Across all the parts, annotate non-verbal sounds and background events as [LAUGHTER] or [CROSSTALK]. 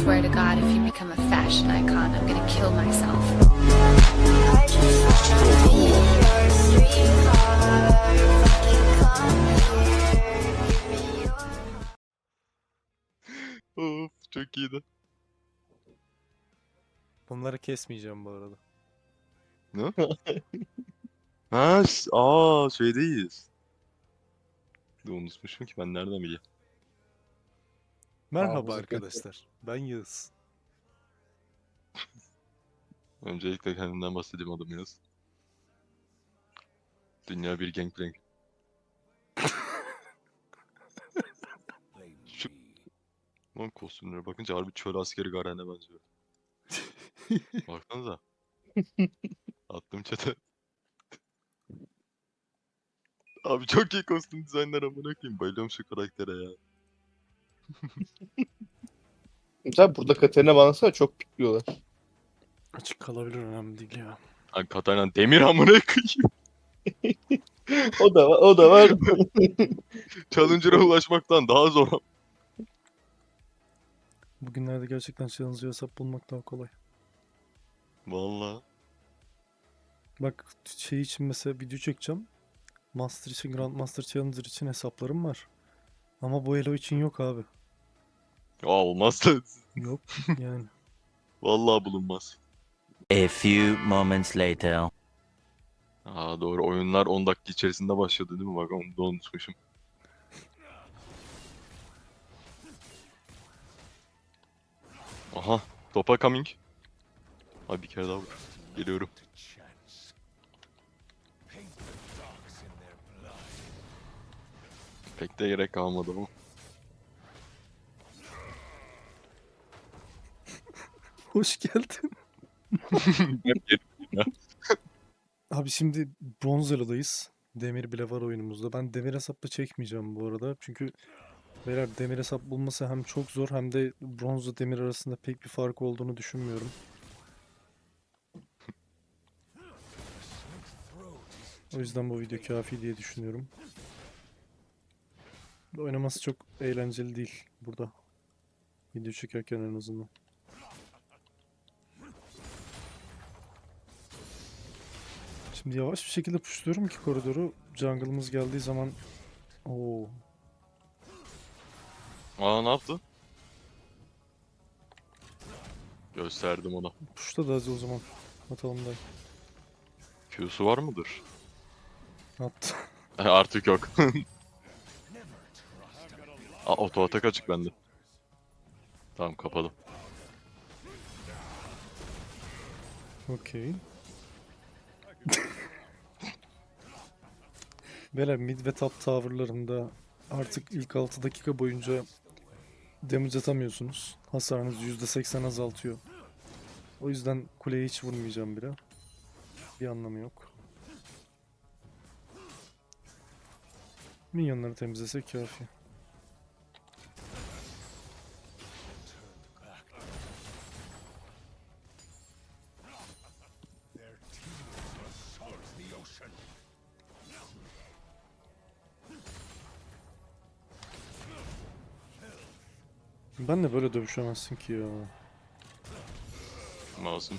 swear to God, if you become a fashion icon, I'm gonna kill myself. I just wanna be your Of çok iyiydi. Bunları kesmeyeceğim bu arada. [LAUGHS] Ha, s- aa şeydeyiz. De unutmuşum ki ben nereden bileyim. Merhaba Hafıza arkadaşlar. Ben Yağız. [LAUGHS] Öncelikle kendimden bahsedeyim adım Yunus. Dünya bir gangplank. [LAUGHS] Şu... Lan kostümlere bakınca harbi çöl askeri Garen'e benziyor. [LAUGHS] Baksanıza. Attım çete. Abi çok iyi kostüm dizaynları amına koyayım. Bayılıyorum şu karaktere ya. Mesela burada Katerina bağlansana çok pikliyorlar. Açık kalabilir önemli değil ya. Lan Katarina demir amına koyayım. [LAUGHS] O da var, o da var. [LAUGHS] Challenger'a ulaşmaktan daha zor. Bugünlerde gerçekten challenger hesap bulmak daha kolay. Vallahi. Bak şey için mesela video çekeceğim. Master için, Grandmaster Challenger için hesaplarım var. Ama bu Elo için yok abi. Ya olmaz da. Yok yani. [LAUGHS] Vallahi bulunmaz. A few moments later. Aa doğru oyunlar 10 dakika içerisinde başladı değil mi? Bak onu da unutmuşum. Aha topa coming. Abi bir kere daha vur. Geliyorum. Pek de gerek kalmadı ama. [LAUGHS] Hoş geldin. [LAUGHS] Abi şimdi bronz Elo'dayız. Demir bile var oyunumuzda. Ben demir hesapla çekmeyeceğim bu arada. Çünkü beyler demir hesap bulması hem çok zor hem de bronzla demir arasında pek bir fark olduğunu düşünmüyorum. O yüzden bu video kafi diye düşünüyorum. Oynaması çok eğlenceli değil burada. Video çekerken en azından. Şimdi yavaş bir şekilde pushluyorum ki koridoru. Jungle'ımız geldiği zaman... Oo. Aa ne yaptı? Gösterdim ona. Pushla da o zaman. Atalım da. Q'su var mıdır? Attı. [LAUGHS] Artık yok. [LAUGHS] Aa, oto atak açık bende. Tamam kapalı. Okey. [LAUGHS] Beyler mid ve top towerlarında artık ilk 6 dakika boyunca damage atamıyorsunuz. Hasarınız %80 azaltıyor. O yüzden kuleye hiç vurmayacağım bile. Bir anlamı yok. Minyonları temizlesek kafi. Ben de böyle dövüşemezsin ki ya. Masum.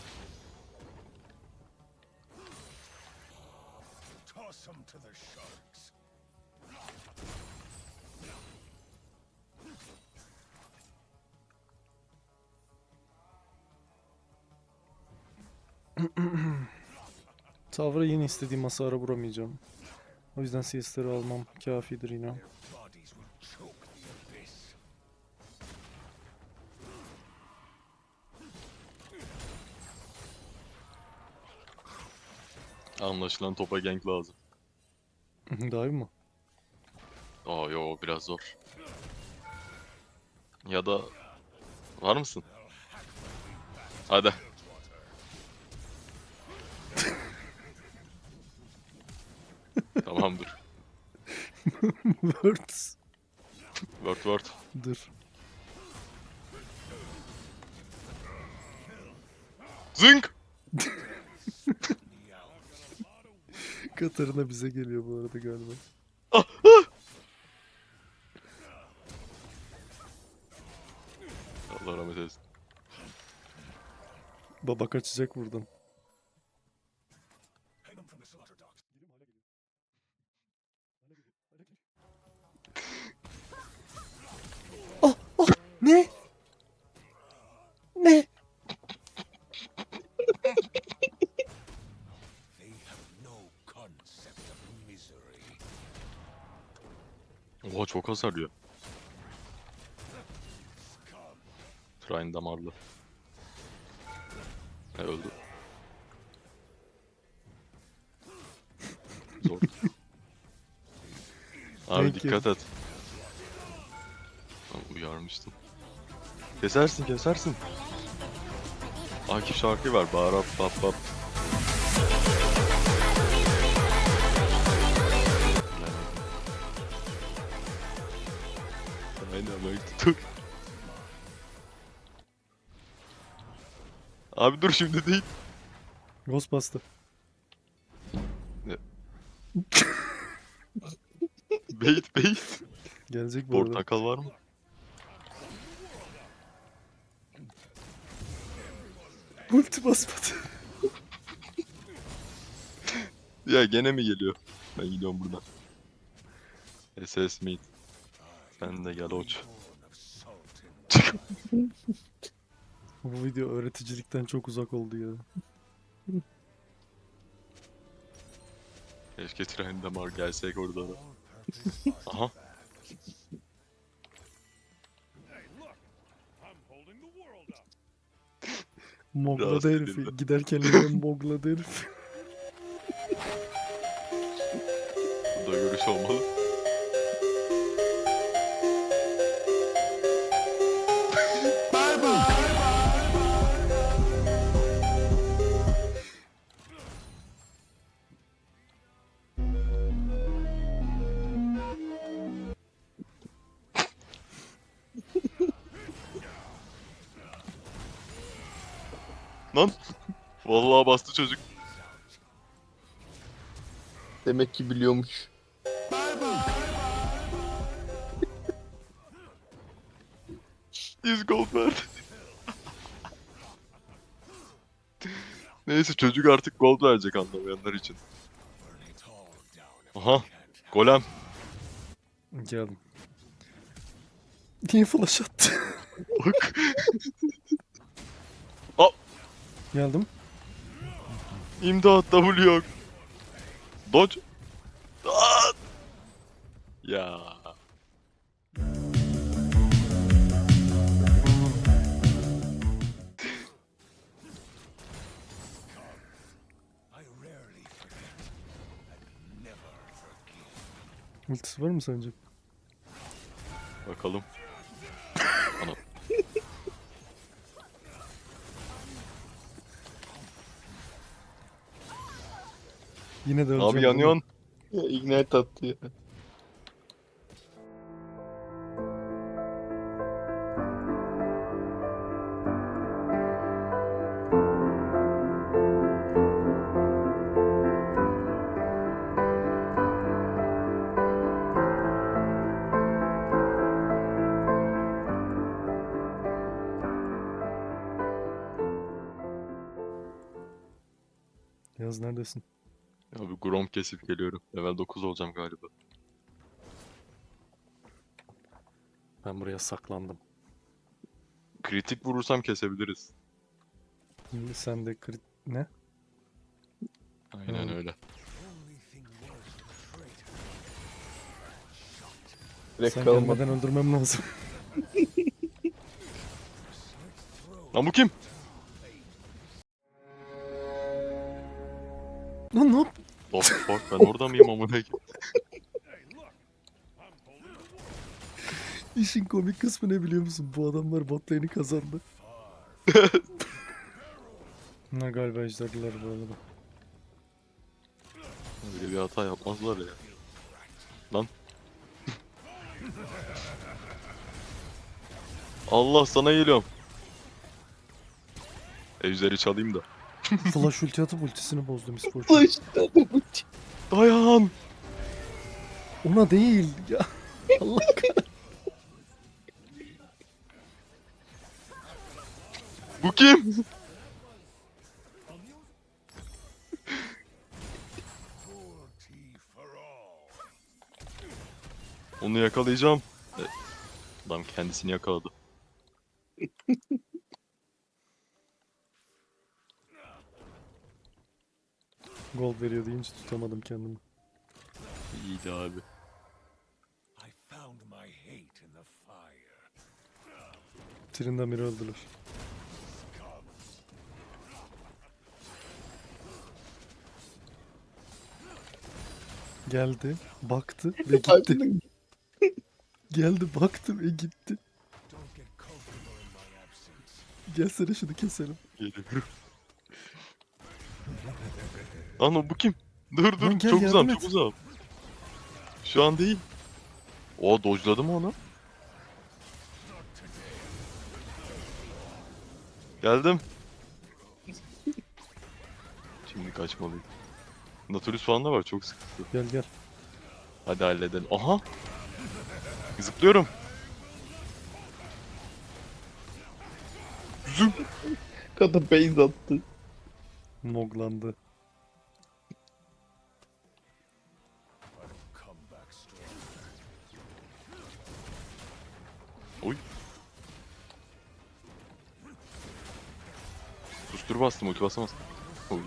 Tower'a yine istediğim hasarı vuramayacağım. O yüzden CS'leri almam kafidir yine. Anlaşılan topa gank lazım. [LAUGHS] İyi mi? Aa yo biraz zor. Ya da var mısın? Hadi. [LAUGHS] Tamamdır. Words. Word word. Dur. Zınk! [LAUGHS] Katarina bize geliyor bu arada galiba. Allah zahmet etsin. Baba kaçacak buradan. Hasar yiyor. Trine damarlı. E, öldü. [LAUGHS] Zor. Abi Thank you. dikkat et. Tamam, uyarmıştım. Kesersin kesersin. Akif şarkı var. Bağırap bap bap. Dur. Abi dur şimdi değil. Ghostbuster. Bait bait. Gelecek bu arada. Portakal var mı? Ulti basmadı. Ya gene mi geliyor? Ben gidiyorum buradan. SS Meat. Sen de gel oç. Bu video öğreticilikten çok uzak oldu ya. Keşke Trine Damar gelsek orada da. Aha. Mogladı herifi. Giderken yine mogladı herif. Bu da görüş olmalı. Lan. Vallahi bastı çocuk. Demek ki biliyormuş. Yüz gold verdi. Neyse çocuk artık gold verecek anlamayanlar için. Aha. Golem. Geldim. Niye flash attı? [LAUGHS] Geldim. İmdat W yok. Dodge. Aa! Ya. Ultisi var mı sence? Bakalım. Yine de. Abi yanıyorsun. Ya ignite attı ya. Yaz neredesin? Abi Grom kesip geliyorum. Level 9 olacağım galiba. Ben buraya saklandım. Kritik vurursam kesebiliriz. Şimdi sen de crit... Ne? Aynen Hmm. öyle. Direkt Sen kalmadı. gelmeden öldürmem lazım. Lan bu kim? Lan ne yap? Oh [LAUGHS] fuck ben orada mıyım amına koyayım? İşin komik kısmı ne biliyor musun? Bu adamlar bot lane'i kazandı. Bunlar galiba ejderdiler bu arada. Böyle bir hata yapmazlar ya. Lan. Allah sana geliyorum. Ejderi çalayım da. Flash ulti atıp ultisini bozdu Miss Fortune. Flash bu. Dayan. Ona değil ya. [LAUGHS] Allah kahretsin. Bu kim? Onu yakalayacağım. E, Adam kendisini yakaladı. Gol veriyor deyince tutamadım kendimi. İyiydi abi. I found my hate in the fire. Trindamir'i öldüler. Geldi, baktı ve gitti. [LAUGHS] Geldi, baktı ve gitti. Gelsene şunu keselim. Geliyorum. Lan o bu kim? Dur dur Lan gel, çok uzağım yardım çok et. uzağım. Şu an değil. O dojladı mı onu? Geldim. Şimdi kaçmalıyım. Nautilus falan da var çok sıkıntı. Gel gel. Hadi halledelim. Aha! Zıplıyorum. Zoom. kadın base attı. Moglandı. Oy. Sustur bastım ulti basamaz. Oy.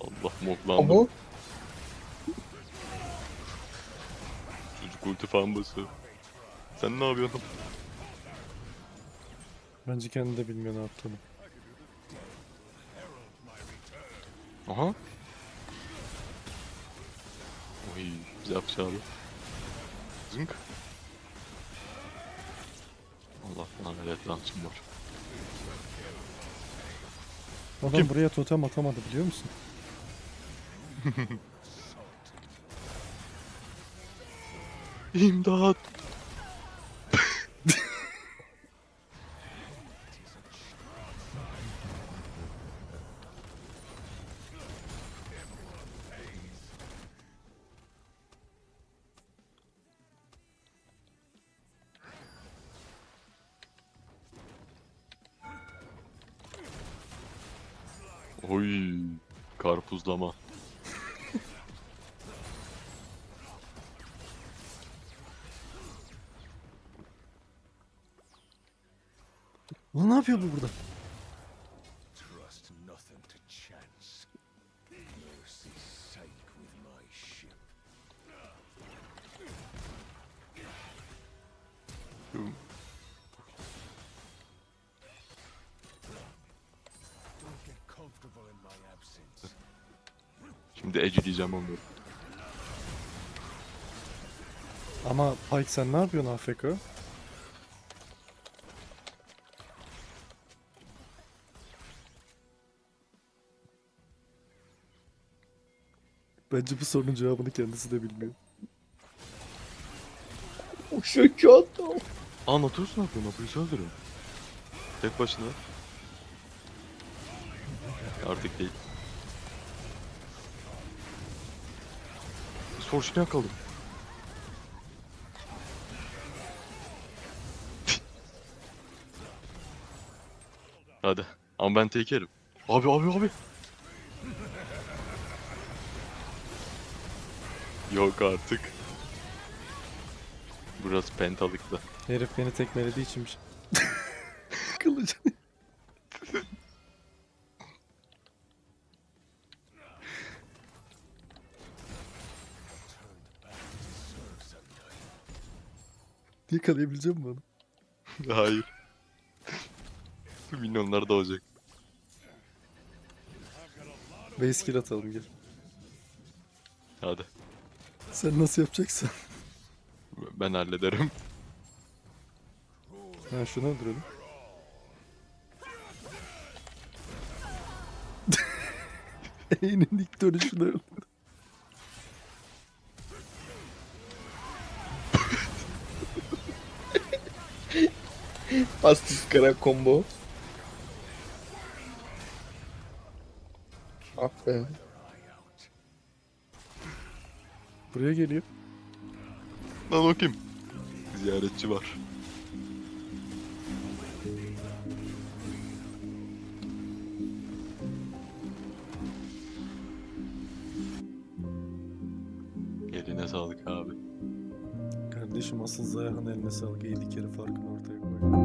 Allah moklandım. Ama Çocuk ulti falan basıyor. Sen ne yapıyorsun? Bence kendi de bilmiyor ne yaptığını. Aha. Abi. Zınk. Allah lanet lancım var. Adam Kim? buraya totem atamadı biliyor musun? [LAUGHS] İmdat. Oy, karpuzlama. Lan ne yapıyor bu burada? Şimdi Edge diyeceğim onları. Ama Pike sen ne yapıyorsun AFK? Bence bu sorunun cevabını kendisi de bilmiyor. o şökü adam. Aa Nautilus ne yapıyor? Nautilus'u öldürüyor. Tek başına. Artık değil. Sorşunu yakaladım. Hadi. Ama ben tekerim. Abi abi abi. Yok artık. Burası pentalıkta. Herif beni tekmelediği içinmiş. [LAUGHS] [LAUGHS] Kılıcı. Yakalayabilecek misin onu? Hayır. [LAUGHS] Milyonlar da olacak. Base kill atalım gel. Hadi. Sen nasıl yapacaksın? [LAUGHS] Ben hallederim. Ha şunu öldürelim. [LAUGHS] E'nin ilk dönüşünü öldürdüm. Astis kara combo. Ah be. Buraya geliyor. Lan o kim? ziyaretçi var. Eline sağlık abi. Kardeşim asıl Zayah'ın eline sağlık. 50 kere farkını ortaya koy.